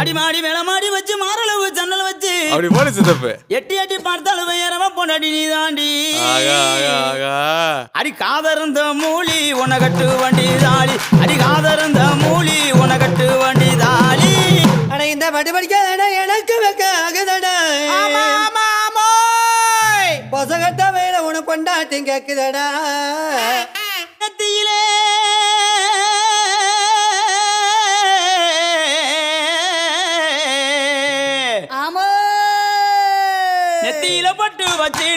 அடிமாடி மேலமாடி வச்சு மாரளவு ஜன்னல் வச்சு. அப்படி போடு சித்தப்பு எட்டி எட்டி பார்த்தாலும் உயரமா பொண்டாடி நீ தாண்டி அடி காதருந்த மூலி உனகட்டு வண்டி தாளி அடி காதருந்த மூலி உனகட்டு வண்டி தாளி அட இந்த பட்டு படிக்காதடா எனக்கு வைக்க ஆகுதடா. பொசகட்ட வேலை உனக்கு கொண்டாட்டி கேக்குதடா. நெத்தியில பட்டு வச்சு